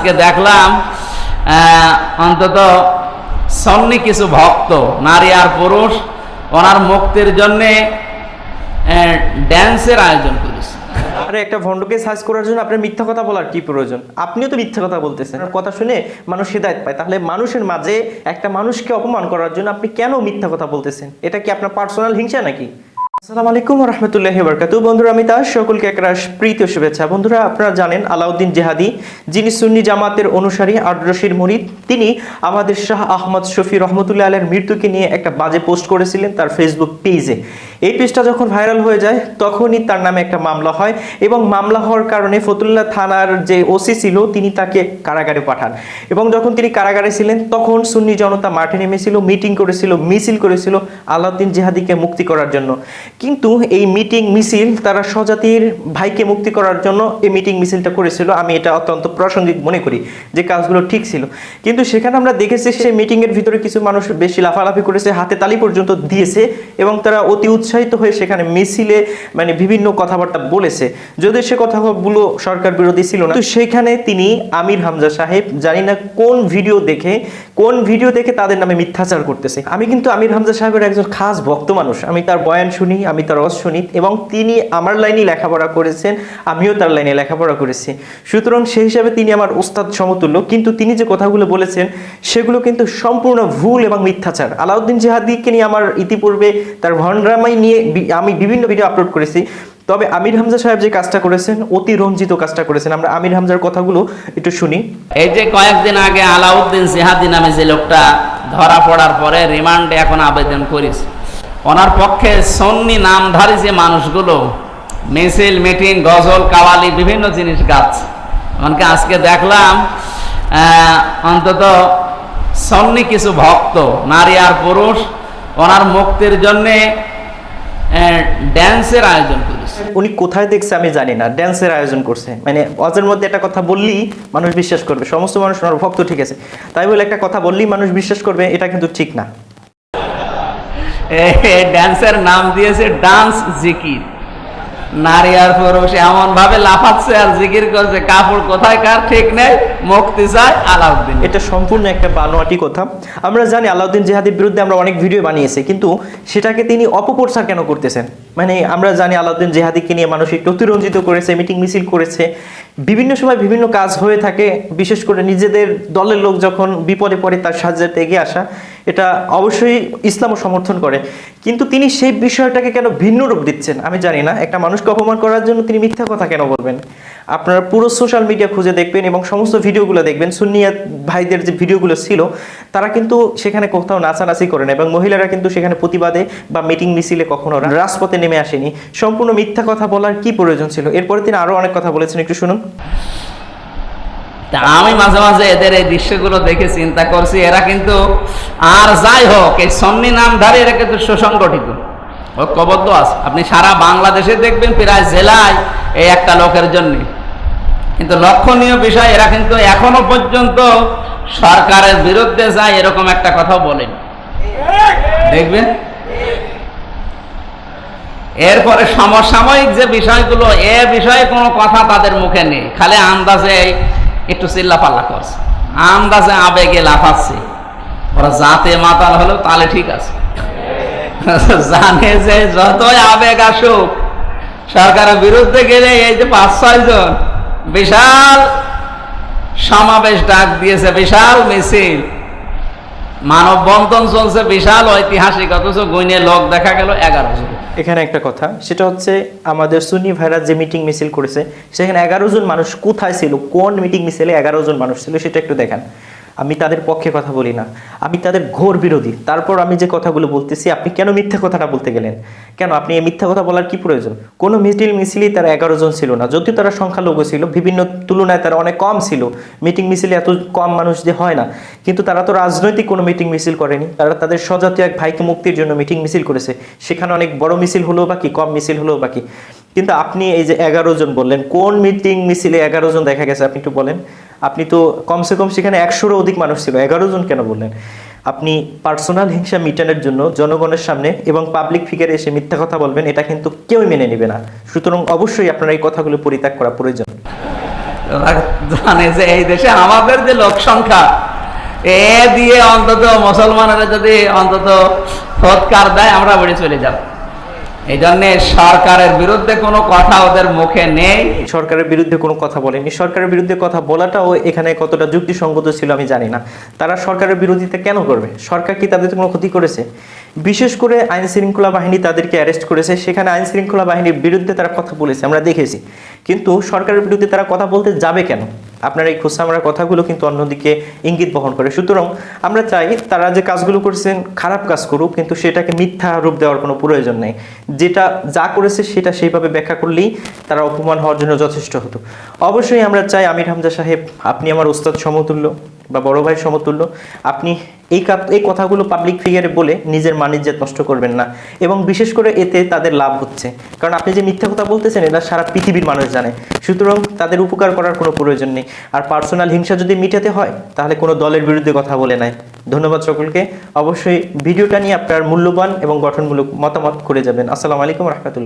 আজকে দেখলাম অন্তত সন্নি কিছু ভক্ত, নারী আর পুরুষ, ওনার মুক্তির জন্যে ড্যান্সের আয়োজন করেছে। একটা ভণ্ডকে সার্চ করার জন্য আপনার মিথ্যা কথা বলার কি প্রয়োজন? আপনিও তো মিথ্যা কথা বলতেছেন। কথা শুনে মানুষ হৃদায়ত পায়। তাহলে মানুষের মাঝে একটা মানুষকে অপমান করার জন্য আপনি কেন মিথ্যা কথা বলতেছেন? এটা কি আপনার পার্সোনাল হিংসা নাকি? আসসালামু আলাইকুম রহমতুল্লাহ বরকাতু বন্ধুরা, আমি তার সকলকে একরাশ প্রীত শুভেচ্ছা। বন্ধুরা, আপনারা জানেন, আলাউদ্দিন জেহাদি, যিনি সুন্নি জামাতের অনুসারী আড্রসির মুরিদ, তিনি আমাদের শাহ আহমদ শফি রহমতুল্লাহ আলের মৃত্যুকে নিয়ে একটা বাজে পোস্ট করেছিলেন তার ফেসবুক পেজে। এই পেজটা যখন ভাইরাল হয়ে যায়, তখনই তার নামে একটা মামলা হয় এবং মামলা হওয়ার কারণে ফতুল্লা থানার যে ওসি ছিল, তিনি তাকে কারাগারে পাঠান। এবং যখন তিনি কারাগারে ছিলেন, তখন সুন্নি জনতা মাঠে নেমেছিল, মিটিং করেছিল, মিছিল করেছিল আলাউদ্দিন জেহাদিকে মুক্তি করার জন্য। কিন্তু এই মিটিং মিছিল তারা স্বজাতির ভাইকে মুক্তি করার জন্য এই মিটিং মিছিলটা করেছিল। আমি এটা অত্যন্ত প্রাসঙ্গিক মনে করি যে কাজগুলো ঠিক ছিল। কিন্তু সেখানে আমরা দেখেছি সেই মিটিংয়ের ভিতরে কিছু মানুষ বেশি লাফালাফি করেছে, হাতে তালি পর্যন্ত দিয়েছে এবং তারা অতি উৎসাহিত হয়ে সেখানে মিছিলে মানে বিভিন্ন কথাবার্তা বলেছে। যদিও সে কথাগুলো সরকার বিরোধী ছিল না। তো সেখানে তিনি আমির হামজা সাহেব, জানি না কোন ভিডিও দেখে কোন ভিডিও দেখে তাদের নামে মিথ্যাচার করতেছে? আমি কিন্তু আমির হামজা সাহেবের একজন খাস ভক্ত মানুষ। আমি তার বয়ান শুনি, আমি তার রস শুনি এবং তিনি আমার লাইনে লেখাপড়া করেছেন, আমিও তার লাইনে লেখাপড়া করেছি। সুতরাং সেই হিসাবে তিনি আমার ওস্তাদ সমতুল্য। কিন্তু তিনি যে কথাগুলো বলেছেন, সেগুলো কিন্তু সম্পূর্ণ ভুল এবং মিথ্যাচার। আলাউদ্দিন জেহাদিকে নিয়ে আমার ইতিপূর্বে তার ভণ্ডরামাই নিয়ে আমি বিভিন্ন ভিডিও আপলোড করেছি। তবে আমির হামজা সাহেব যে কাজটা করেছেন অতি রঞ্জিত কাজটা করেছেন। আমরা আমির হামজার কথাগুলো একটু শুনি। এই যে কয়েকদিন আগে আলাউদ্দিন সিহাদি নামে যে লোকটা ধরা পড়ার পরে রিমান্ডে এখন আবেদন করেছে। ওনার পক্ষে সন্নি নামধারী যে মানুষগুলো, মিছিল, মিটিং, গজল, কাওয়ালি, বিভিন্ন জিনিস গাচ্ছে এমনকি আজকে দেখলাম অন্তত সন্নি কিছু ভক্ত, নারী আর পুরুষ, ওনার মুক্তির জন্যে ড্যান্সের আয়োজন করেছে। উনি কোথায় দেখছে আমি জানি না ড্যান্সের আয়োজন করছে। মানে অজের মধ্যে একটা কথা বললি মানুষ বিশ্বাস করবে, সমস্ত মানুষ ওনার ভক্ত ঠিক আছে। তাই বলে একটা কথা বললি মানুষ বিশ্বাস করবে, এটা কিন্তু ঠিক না। ড্যান্সের নাম দিয়েছে ডান্স জিকির নারী আর পুরুষ এমন ভাবে লাফাচ্ছে আর জিকির করছে, কাপড় কোথায় কার, ঠিক নেই মুক্তি আলাউদ্দিন। এটা সম্পূর্ণ একটা বানোয়াটি কথা। আমরা জানি আলাউদ্দিন জেহাদির বিরুদ্ধে আমরা অনেক ভিডিও বানিয়েছি, কিন্তু সেটাকে তিনি অপপ্রচার কেন করতেছেন? মানে আমরা জানি আলাউদ্দিন জেহাদিকে নিয়ে মানুষ একটু অতিরঞ্জিত করেছে, মিটিং মিছিল করেছে। বিভিন্ন সময় বিভিন্ন কাজ হয়ে থাকে, বিশেষ করে নিজেদের দলের লোক যখন বিপদে পড়ে তার সাহায্যে এগিয়ে আসা। এটা অবশ্যই ইসলামও সমর্থন করে। কিন্তু তিনি সেই বিষয়টাকে কেন ভিন্ন রূপ দিচ্ছেন? আমি জানি না। একটা মানুষকে অপমান করার জন্য তিনি মিথ্যা কথা কেন বলবেন? আপনারা পুরো সোশ্যাল মিডিয়া খুঁজে দেখবেন এবং সমস্ত ভিডিওগুলো দেখবেন। সুন্নিয়াত ভাইদের যে ভিডিওগুলো ছিল, তারা কিন্তু সেখানে কোথাও নাচানাচি করে না এবং মহিলারা কিন্তু সেখানে প্রতিবাদে বা মিটিং মিছিলে কখনো রাজপথে নেমে আসেনি। সম্পূর্ণ মিথ্যা কথা বলার কি প্রয়োজন ছিল? এরপরে তিনি আরও অনেক কথা বলেছেন। একটু শুনুন। তা আমি মাঝে মাঝে এদের এই দৃশ্যগুলো দেখে চিন্তা করছি, এরা কিন্তু আর যাই হোক, এই সন্নি নামধারী এরা কিন্তু সুসংগঠিত। ঐক্যবদ্ধ আছে। আপনি সারা বাংলাদেশে দেখবেন প্রায় জেলায় এই একটা লোকের জন্য। কিন্তু লক্ষণীয় বিষয়, এরা কিন্তু এখনও পর্যন্ত সরকারের বিরুদ্ধে যায় এরকম একটা কথাও বলেন। দেখবেন? এরপরে সমসাময়িক যে বিষয়গুলো, এ বিষয়ে কোনো কথা তাদের মুখে নেই। খালি আন্দাজে একটু চিল্লাপাল্লা করছে আন্দাজে আবেগে লাফাচ্ছে। ওরা জাতে মাতাল হলো তাহলে ঠিক আছে। জানে যে যতই আবেগ আসুক, সরকারের বিরুদ্ধে গেলে এই যে পাঁচ, ছয় জন, বিশাল সমাবেশ ডাক দিয়েছে, বিশাল মিছিল। মানব বন্ধন চলছে, বিশাল ঐতিহাসিক, অথচ গুইনে লোক দেখা গেল এগারো জন। এখানে একটা কথা, সেটা হচ্ছে আমাদের সুনি ভাইরা যে মিটিং মিছিল করেছে, সেখানে এগারো জন মানুষ কোথায় ছিল, কোন মিটিং মিছিলে এগারো জন মানুষ ছিল, সেটা একটু দেখান। আমি তাদের পক্ষে কথা বলি না। আমি তাদের ঘোর বিরোধী। তারপর আমি যে কথাগুলো বলতেছি, আপনি কেন মিথ্যা কথাটা বলতে গেলেন? কেন? আপনি এই মিথ্যা কথা বলার কি প্রয়োজন? কোনো মিটিং মিছিলই তারা এগারো জন ছিল না। যদিও তারা সংখ্যালঘু ছিল, বিভিন্ন তুলনায় তারা অনেক কম ছিল। মিটিং মিছিলে এত কম মানুষ যে হয় না। কিন্তু তারা তো রাজনৈতিক কোনো মিটিং মিছিল করেনি। তারা তাদের স্বজাতীয় এক ভাইকে মুক্তির জন্য মিটিং মিছিল করেছে। সেখানে অনেক বড় মিছিল হলেও বাকি কম মিছিল হলেও বাকি কিন্তু আপনি এই যে এগারো জন বললেন, কোন মিটিং মিছিলে এগারো জন দেখা গেছে? আপনি একটু বলেন। আপনি তো কমসে কম সেখানে একশোরও অধিক মানুষ ছিল। এগারো জন কেন বললেন? আপনি পার্সোনাল হিংসা মিটানোর জন্য জনগণের সামনে এবং পাবলিক ফিগারে এসে মিথ্যা কথা বলবেন, এটা কিন্তু কেউই মেনে নেবে না। সুতরাং অবশ্যই আপনার এই কথাগুলো পরিত্যাগ করা প্রয়োজন। জানে যে এই দেশে আমাদের যে লোক সংখ্যা, এ দিয়ে অন্তত মুসলমানেরা যদি অন্তত সৎকার দেয়, আমরা বেড়ে চলে যাব। এই জন্য সরকারের বিরুদ্ধে কোনো কথা ওদের মুখে নেই। সরকারের বিরুদ্ধে কোনো কথা বলেনি। সরকারের বিরুদ্ধে কথা বলাটাও এখানে কতটা যুক্তিসঙ্গত ছিল আমি জানি না। তারা সরকারের বিরোধিতা কেন করবে? সরকার কি তাদের কোনো ক্ষতি করেছে? বিশেষ করে আইন শৃঙ্খলা বাহিনী তাদেরকে অ্যারেস্ট করেছে। সেখানে আইন শৃঙ্খলা বাহিনীর বিরুদ্ধে তারা কথা বলেছে, আমরা দেখেছি। কিন্তু সরকারের বিরুদ্ধে তারা কথা বলতে যাবে কেন? আপনার এই খোসামারা কথাগুলো কিন্তু অন্যদিকে ইঙ্গিত বহন করে। সুতরাং আমরা চাই তারা যে কাজগুলো করেছেন খারাপ কাজ করুক, কিন্তু সেটাকে মিথ্যা রূপ দেওয়ার কোনো প্রয়োজন নেই। যেটা যা করেছে সেটা সেইভাবে ব্যাখ্যা করলেই তারা অপমান হওয়ার জন্য যথেষ্ট হতো। অবশ্যই আমরা চাই আমির হামজা সাহেব, আপনি আমার ওস্তাদ সমতুল্য বা বড় ভাইয়ের সমতুল্য, আপনি এই কাপ এই কথাগুলো পাবলিক ফিগারে বলে নিজের মানিজ্যত নষ্ট করবেন না। এবং বিশেষ করে এতে তাদের লাভ হচ্ছে। কারণ আপনি যে মিথ্যা কথা বলতেছেন, এটা সারা পৃথিবীর মানুষ জানে। সুতরাং তাদের উপকার করার কোনো প্রয়োজন নেই। আর পার্সোনাল হিংসা যদি মিটাতে হয়, তাহলে কোনো দলের বিরুদ্ধে কথা বলে নাই। ধন্যবাদ সকলকে। অবশ্যই ভিডিওটা নিয়ে আপনার মূল্যবান এবং গঠনমূলক মতামত করে যাবেন। আসসালামু আলাইকুম রহমতুল্লাহ।